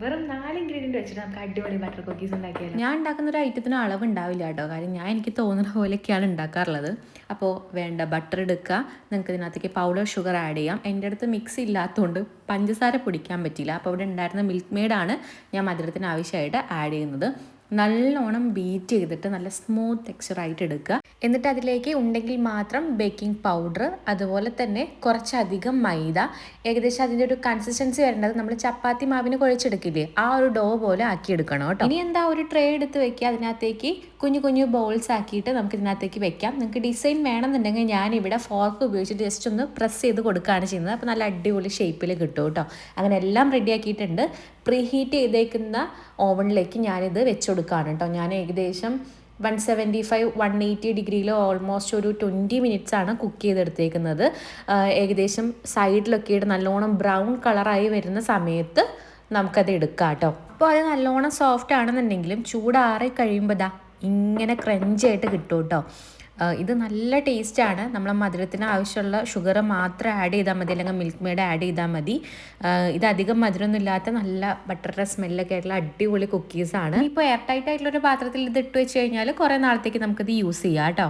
വെറും നാല് ഇൻഗ്രീഡിയന്റ് വെച്ചിട്ട് നമുക്ക് അടിപൊളി ബട്ടർ കുക്കീസ് ഉണ്ടാക്കിയാലോ? ഞാൻ ഉണ്ടാക്കുന്ന ഒരു ഐറ്റത്തിന് അളവ് ഉണ്ടാവില്ല കേട്ടോ. കാര്യം ഞാൻ എനിക്ക് തോന്നുന്ന പോലെയൊക്കെയാണ് ഉണ്ടാക്കാറുള്ളത്. അപ്പോൾ വേണ്ട ബട്ടർ എടുക്കുക. നിങ്ങൾക്ക് ഇതിനകത്തേക്ക് പൗഡർ ഷുഗർ ആഡ് ചെയ്യാം. എന്റെ അടുത്ത് മിക്സ് ഇല്ലാത്തതുകൊണ്ട് പഞ്ചസാര പൊടിക്കാൻ പറ്റില്ല അപ്പോൾ ഇവിടെ ഉണ്ടായിരുന്ന മിൽക്ക് മെയ്ഡാണ് ഞാൻ മധുരത്തിന് ആവശ്യമായിട്ട് ആഡ് ചെയ്യുന്നത്. നല്ലോണം ബീറ്റ് ചെയ്തിട്ട് നല്ല സ്മൂത്ത് ടെക്സ്ചർ ആയിട്ട് എടുക്കുക. എന്നിട്ട് അതിലേക്ക് ഉണ്ടെങ്കിൽ മാത്രം ബേക്കിംഗ് പൗഡർ അതുപോലെ തന്നെ കുറച്ചധികം മൈദ. ഏകദേശം അതിന്റെ ഒരു കൺസിസ്റ്റൻസി വരേണ്ടത് നമ്മൾ ചപ്പാത്തി മാവിന് കുഴച്ചെടുക്കില്ലേ? ആ ഒരു ഡോ പോലെ ആക്കിയെടുക്കണം കേട്ടോ. ഇനി എന്താ ഒരു ട്രേ എടുത്ത് വെക്കുക? അതിനകത്തേക്ക് കുഞ്ഞു കുഞ്ഞു ബോൾസ് ആക്കിയിട്ട് നമുക്ക് ഇതിനകത്തേക്ക് വെക്കാം. നിങ്ങൾക്ക് ഡിസൈൻ വേണമെന്നുണ്ടെങ്കിൽ ഇവിടെ ഫോർക്ക് ഉപയോഗിച്ച് ജസ്റ്റ് ഒന്ന് പ്രസ് ചെയ്ത് കൊടുക്കുകയാണ് ചെയ്യുന്നത്. അപ്പോൾ നല്ല അടിപൊളി ഷേപ്പിൽ കിട്ടും കേട്ടോ. അങ്ങനെ എല്ലാം റെഡി ആക്കിയിട്ടുണ്ട്. പ്രീ ഹീറ്റ് ചെയ്തേക്കുന്ന ഓവണിലേക്ക് ഞാനിത് വെച്ച് കൊടുക്കുകയാണ് കേട്ടോ. ഞാൻ ഏകദേശം one seventy five one eighty ഡിഗ്രിയിൽ ഓൾമോസ്റ്റ് ഒരു ട്വന്റി മിനിറ്റ്സ് ആണ് കുക്ക് ചെയ്തെടുത്തേക്കുന്നത്. ഏകദേശം സൈഡിലൊക്കെ ഇട്ട് നല്ലോണം ബ്രൗൺ കളറായി വരുന്ന സമയത്ത് നമുക്കത് എടുക്കാം കേട്ടോ. അപ്പോൾ അത് നല്ലോണം സോഫ്റ്റ് ആണെന്നുണ്ടെങ്കിലും ചൂടാറി കഴിയുമ്പോൾ ദാ ഇങ്ങനെ ക്രഞ്ചായിട്ട് കിട്ടും കേട്ടോ. ഇത് നല്ല ടേസ്റ്റാണ് നമ്മൾ മധുരത്തിന് ആവശ്യമുള്ള ഷുഗർ മാത്രം ആഡ് ചെയ്താൽ മതി. അല്ലെങ്കിൽ മിൽക്ക് മെയ്ഡ് ആഡ് ചെയ്താൽ മതി. ഇത് അധികം മധുരമൊന്നും ഇല്ലാത്ത നല്ല ബട്ടറുടെ സ്മെല്ലൊക്കെ ആയിട്ടുള്ള അടിപൊളി കുക്കീസാണ് ഇപ്പോൾ എയർ ടൈറ്റ് ആയിട്ടുള്ള ഒരു പാത്രത്തിൽ ഇത് ഇട്ട് വെച്ച് കഴിഞ്ഞാൽ കുറേ നാളത്തേക്ക് നമുക്കിത് യൂസ് ചെയ്യാം കേട്ടോ.